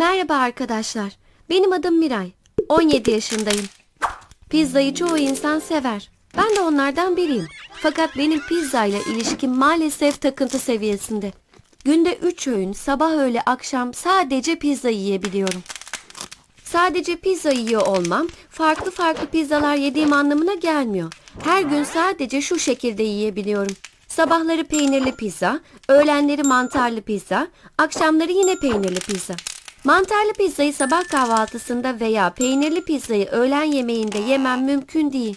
Merhaba arkadaşlar. Benim adım Miray. 17 yaşındayım. Pizzayı çoğu insan sever. Ben de onlardan biriyim. Fakat benim pizza ile ilişkim maalesef takıntı seviyesinde. Günde 3 öğün sabah öğle akşam sadece pizza yiyebiliyorum. Sadece pizza yiyor olmam farklı farklı pizzalar yediğim anlamına gelmiyor. Her gün sadece şu şekilde yiyebiliyorum. Sabahları peynirli pizza, öğlenleri mantarlı pizza, akşamları yine peynirli pizza. Mantarlı pizzayı sabah kahvaltısında veya peynirli pizzayı öğlen yemeğinde yemem mümkün değil.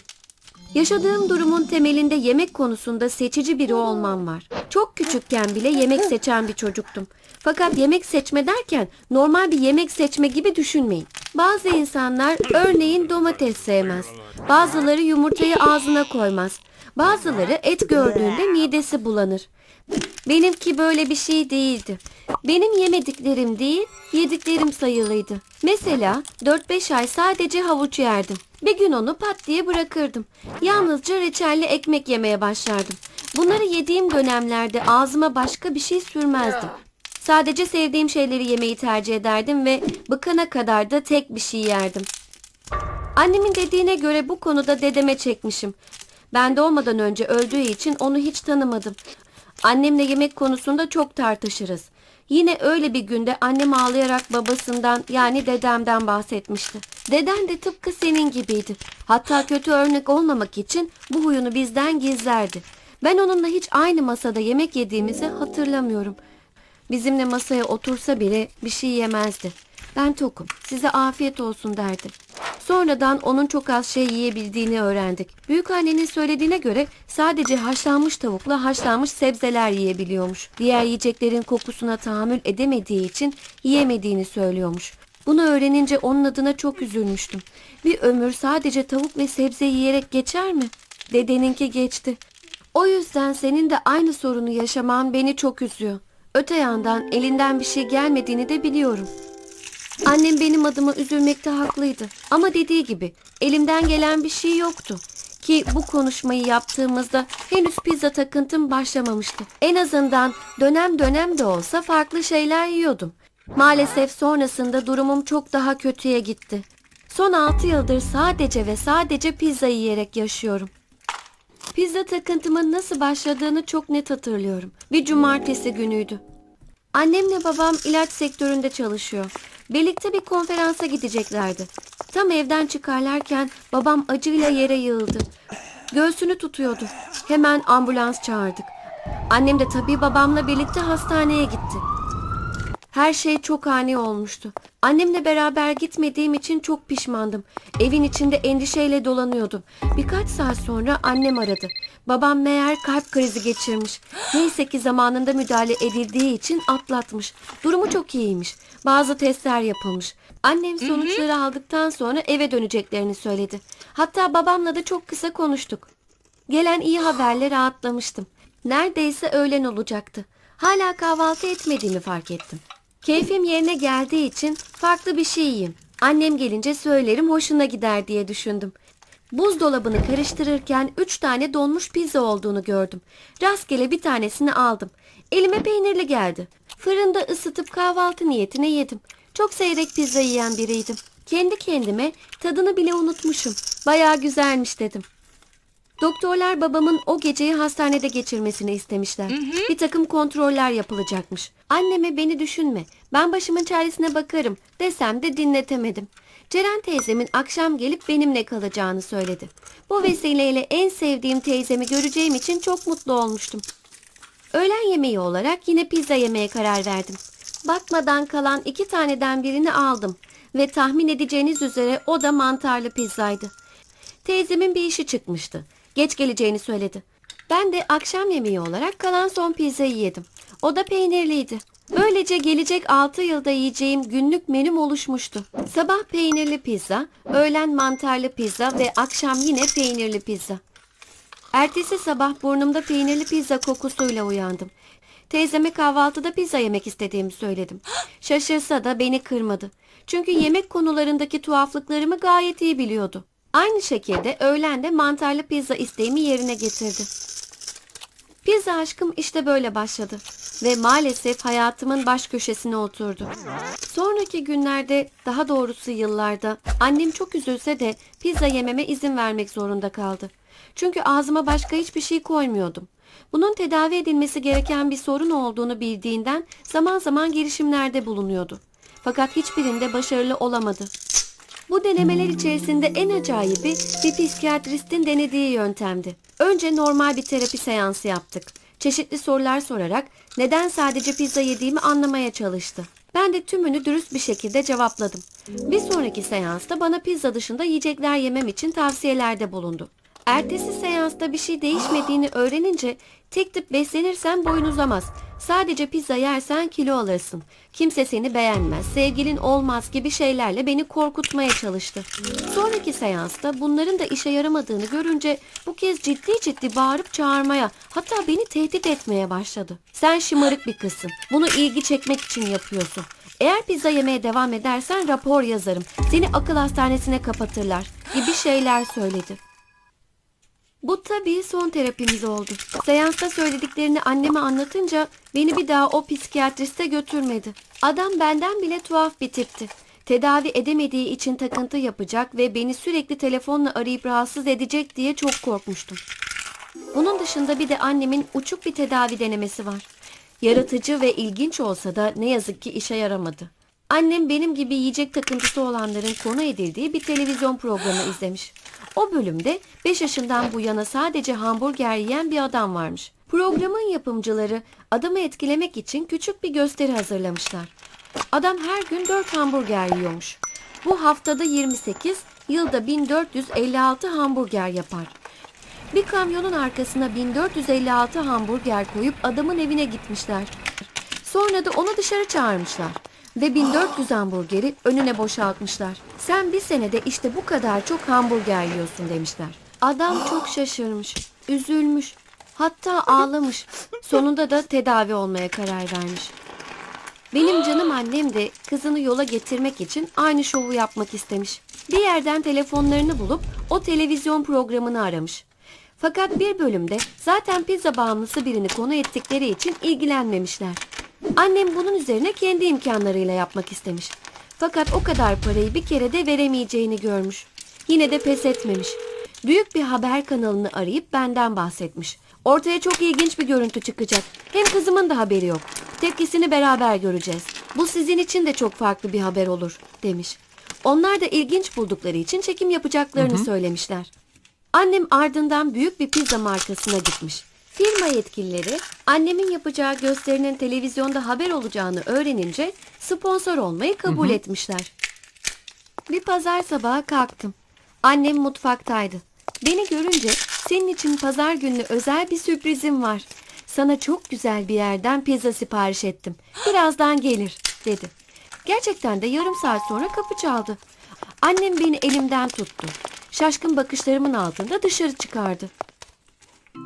Yaşadığım durumun temelinde yemek konusunda seçici biri olmam var. Çok küçükken bile yemek seçen bir çocuktum. Fakat yemek seçme derken normal bir yemek seçme gibi düşünmeyin. Bazı insanlar örneğin domates sevmez. Bazıları yumurtayı ağzına koymaz. Bazıları et gördüğünde midesi bulanır. Benimki böyle bir şey değildi. Benim yemediklerim değil, yediklerim sayılıydı. Mesela 4-5 ay sadece havuç yerdim. Bir gün onu pat diye bırakırdım. Yalnızca reçelli ekmek yemeye başlardım. Bunları yediğim dönemlerde ağzıma başka bir şey sürmezdim. Sadece sevdiğim şeyleri yemeyi tercih ederdim ve bıkana kadar da tek bir şey yerdim. Annemin dediğine göre bu konuda dedeme çekmişim. Ben doğmadan önce öldüğü için onu hiç tanımadım. Annemle yemek konusunda çok tartışırız. Yine öyle bir günde annem ağlayarak babasından yani dedemden bahsetmişti. Deden de tıpkı senin gibiydi. Hatta kötü örnek olmamak için bu huyunu bizden gizlerdi. Ben onunla hiç aynı masada yemek yediğimizi hatırlamıyorum. Bizimle masaya otursa bile bir şey yemezdi. Ben tokum, size afiyet olsun derdi. Sonradan onun çok az şey yiyebildiğini öğrendik. Büyükannenin söylediğine göre sadece haşlanmış tavukla haşlanmış sebzeler yiyebiliyormuş. Diğer yiyeceklerin kokusuna tahammül edemediği için yiyemediğini söylüyormuş. Bunu öğrenince onun adına çok üzülmüştüm. Bir ömür sadece tavuk ve sebze yiyerek geçer mi? Dedeninki geçti. O yüzden senin de aynı sorunu yaşaman beni çok üzüyor. Öte yandan elinden bir şey gelmediğini de biliyorum. Annem benim adıma üzülmekte haklıydı. Ama dediği gibi elimden gelen bir şey yoktu. Ki bu konuşmayı yaptığımızda henüz pizza takıntım başlamamıştı. En azından dönem dönem de olsa farklı şeyler yiyordum. Maalesef sonrasında durumum çok daha kötüye gitti. Son 6 yıldır sadece ve sadece pizza yiyerek yaşıyorum. Pizza takıntımın nasıl başladığını çok net hatırlıyorum. Bir cumartesi günüydü. Annemle babam ilaç sektöründe çalışıyor. Birlikte bir konferansa gideceklerdi. Tam evden çıkarlarken babam acıyla yere yığıldı. Göğsünü tutuyordu. Hemen ambulans çağırdık. Annem de tabii babamla birlikte hastaneye gitti. Her şey çok ani olmuştu. Annemle beraber gitmediğim için çok pişmandım. Evin içinde endişeyle dolanıyordum. Birkaç saat sonra annem aradı. Babam meğer kalp krizi geçirmiş. Neyse ki zamanında müdahale edildiği için atlatmış. Durumu çok iyiymiş. Bazı testler yapılmış. Annem sonuçları aldıktan sonra eve döneceklerini söyledi. Hatta babamla da çok kısa konuştuk. Gelen iyi haberle rahatlamıştım. Neredeyse öğlen olacaktı. Hala kahvaltı etmediğimi fark ettim. Keyfim yerine geldiği için farklı bir şey yiyeyim. Annem gelince söylerim hoşuna gider diye düşündüm. Buzdolabını karıştırırken üç tane donmuş pizza olduğunu gördüm. Rastgele bir tanesini aldım. Elime peynirli geldi. Fırında ısıtıp kahvaltı niyetine yedim. Çok seyrek pizza yiyen biriydim. Kendi kendime tadını bile unutmuşum. Bayağı güzelmiş dedim. Doktorlar babamın o geceyi hastanede geçirmesini istemişler. Bir takım kontroller yapılacakmış. Anneme beni düşünme, ben başımın çaresine bakarım desem de dinletemedim. Ceren teyzemin akşam gelip benimle kalacağını söyledi. Bu vesileyle en sevdiğim teyzemi göreceğim için çok mutlu olmuştum. Öğlen yemeği olarak yine pizza yemeye karar verdim. Bakmadan kalan iki taneden birini aldım ve tahmin edeceğiniz üzere o da mantarlı pizzaydı. Teyzemin bir işi çıkmıştı. Geç geleceğini söyledi. Ben de akşam yemeği olarak kalan son pizzayı yedim. O da peynirliydi. Böylece gelecek 6 yılda yiyeceğim günlük menüm oluşmuştu. Sabah peynirli pizza, öğlen mantarlı pizza ve akşam yine peynirli pizza. Ertesi sabah burnumda peynirli pizza kokusuyla uyandım. Teyzeme kahvaltıda pizza yemek istediğimi söyledim. Şaşırsa da beni kırmadı. Çünkü yemek konularındaki tuhaflıklarımı gayet iyi biliyordu. Aynı şekilde öğlen de mantarlı pizza isteğimi yerine getirdi. Pizza aşkım işte böyle başladı ve maalesef hayatımın baş köşesine oturdu. Sonraki günlerde, daha doğrusu yıllarda annem çok üzülse de pizza yememe izin vermek zorunda kaldı. Çünkü ağzıma başka hiçbir şey koymuyordum. Bunun tedavi edilmesi gereken bir sorun olduğunu bildiğinden zaman zaman girişimlerde bulunuyordu. Fakat hiçbirinde başarılı olamadı. Bu denemeler içerisinde en acayibi bir psikiyatristin denediği yöntemdi. Önce normal bir terapi seansı yaptık. Çeşitli sorular sorarak neden sadece pizza yediğimi anlamaya çalıştı. Ben de tümünü dürüst bir şekilde cevapladım. Bir sonraki seansta bana pizza dışında yiyecekler yemem için tavsiyelerde bulundu. Ertesi seansta bir şey değişmediğini öğrenince tek tip beslenirsen boyun uzamaz. Sadece pizza yersen kilo alırsın. Kimse seni beğenmez, sevgilin olmaz gibi şeylerle beni korkutmaya çalıştı. Sonraki seansta bunların da işe yaramadığını görünce bu kez ciddi ciddi bağırıp çağırmaya hatta beni tehdit etmeye başladı. Sen şımarık bir kızsın. Bunu ilgi çekmek için yapıyorsun. Eğer pizza yemeye devam edersen rapor yazarım. Seni akıl hastanesine kapatırlar gibi şeyler söyledi. Bu tabii son terapimiz oldu. Seansta söylediklerini anneme anlatınca beni bir daha o psikiyatriste götürmedi. Adam benden bile tuhaf bir tipti. Tedavi edemediği için takıntı yapacak ve beni sürekli telefonla arayıp rahatsız edecek diye çok korkmuştum. Bunun dışında bir de annemin uçuk bir tedavi denemesi var. Yaratıcı ve ilginç olsa da ne yazık ki işe yaramadı. Annem benim gibi yiyecek takıntısı olanların konu edildiği bir televizyon programı izlemiş. O bölümde 5 yaşından bu yana sadece hamburger yiyen bir adam varmış. Programın yapımcıları adamı etkilemek için küçük bir gösteri hazırlamışlar. Adam her gün 4 hamburger yiyormuş. Bu haftada 28, yılda 1456 hamburger yapar. Bir kamyonun arkasına 1456 hamburger koyup adamın evine gitmişler. Sonra da onu dışarı çağırmışlar ve 1400 hamburgeri önüne boşaltmışlar. Sen bir senede işte bu kadar çok hamburger yiyorsun demişler. Adam çok şaşırmış, üzülmüş, hatta ağlamış. Sonunda da tedavi olmaya karar vermiş. Benim canım annem de kızını yola getirmek için aynı şovu yapmak istemiş. Bir yerden telefonlarını bulup o televizyon programını aramış. Fakat bir bölümde zaten pizza bağımlısı birini konu ettikleri için ilgilenmemişler. Annem bunun üzerine kendi imkanlarıyla yapmak istemiş. Fakat o kadar parayı bir kere de veremeyeceğini görmüş. Yine de pes etmemiş. Büyük bir haber kanalını arayıp benden bahsetmiş. Ortaya çok ilginç bir görüntü çıkacak. Hem kızımın da haberi yok. Tepkisini beraber göreceğiz. Bu sizin için de çok farklı bir haber olur demiş. Onlar da ilginç buldukları için çekim yapacaklarını söylemişler. Annem ardından büyük bir pizza markasına gitmiş. Firma yetkilileri annemin yapacağı gösterinin televizyonda haber olacağını öğrenince sponsor olmayı kabul etmişler. Bir pazar sabahı kalktım. Annem mutfaktaydı. Beni görünce senin için pazar günü özel bir sürprizim var. Sana çok güzel bir yerden pizza sipariş ettim. Birazdan gelir dedi. Gerçekten de yarım saat sonra kapı çaldı. Annem beni elimden tuttu. Şaşkın bakışlarımın altında dışarı çıkardı.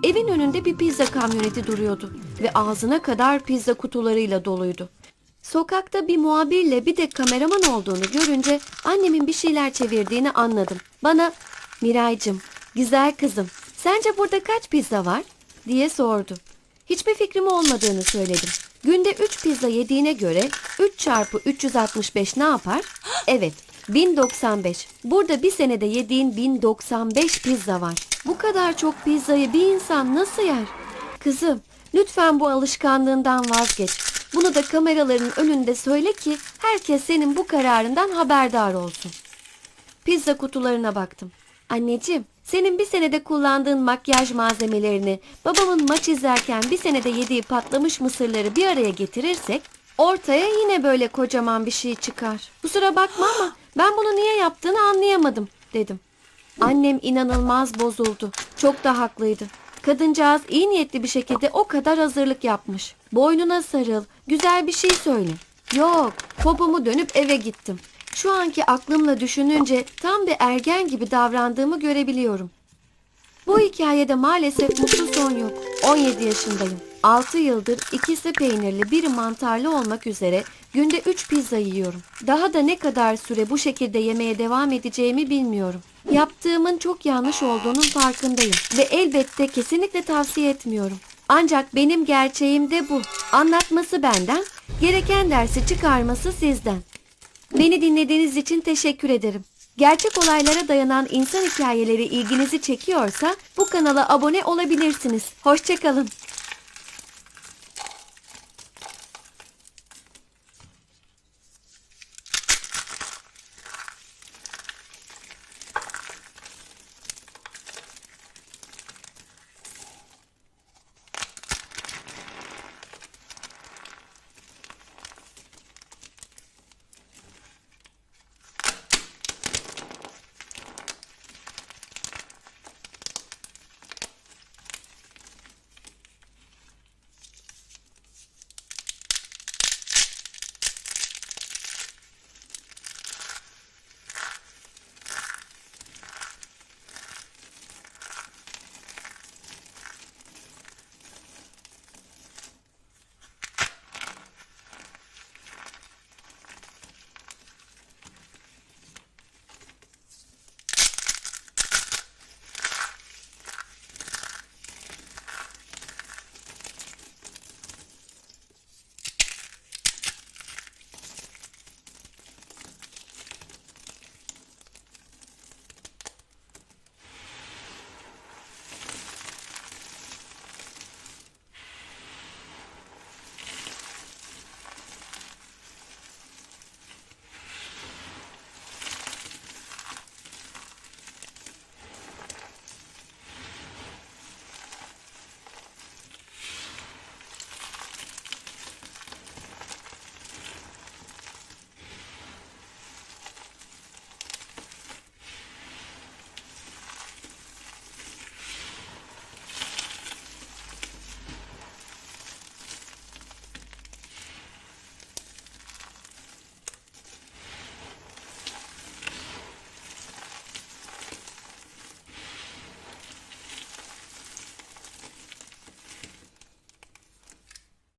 Evin önünde bir pizza kamyoneti duruyordu ve ağzına kadar pizza kutularıyla doluydu. Sokakta bir muhabirle bir de kameraman olduğunu görünce annemin bir şeyler çevirdiğini anladım. Bana Miraycığım, güzel kızım, sence burada kaç pizza var? diye sordu. Hiçbir fikrim olmadığını söyledim. Günde 3 pizza yediğine göre 3 çarpı 365 ne yapar? Evet, 1095. Burada bir senede yediğin 1095 pizza var. Bu kadar çok pizzayı bir insan nasıl yer? Kızım, lütfen bu alışkanlığından vazgeç. Bunu da kameraların önünde söyle ki herkes senin bu kararından haberdar olsun. Pizza kutularına baktım. Anneciğim, senin bir senede kullandığın makyaj malzemelerini, babamın maç izlerken bir senede yediği patlamış mısırları bir araya getirirsek, ortaya yine böyle kocaman bir şey çıkar. Kusura bakma ama ben bunu niye yaptığını anlayamadım, dedim. Annem inanılmaz bozuldu. Çok da haklıydı. Kadıncağız iyi niyetli bir şekilde o kadar hazırlık yapmış. Boynuna sarıl, güzel bir şey söyle. Yok, popomu dönüp eve gittim. Şu anki aklımla düşününce tam bir ergen gibi davrandığımı görebiliyorum. Bu hikayede maalesef mutlu son yok. 17 yaşındayım. 6 yıldır ikisi peynirli biri mantarlı olmak üzere günde 3 pizza yiyorum. Daha da ne kadar süre bu şekilde yemeye devam edeceğimi bilmiyorum. Yaptığımın çok yanlış olduğunun farkındayım ve elbette kesinlikle tavsiye etmiyorum. Ancak benim gerçeğim de bu. Anlatması benden, gereken dersi çıkarması sizden. Beni dinlediğiniz için teşekkür ederim. Gerçek olaylara dayanan insan hikayeleri ilginizi çekiyorsa bu kanala abone olabilirsiniz. Hoşçakalın.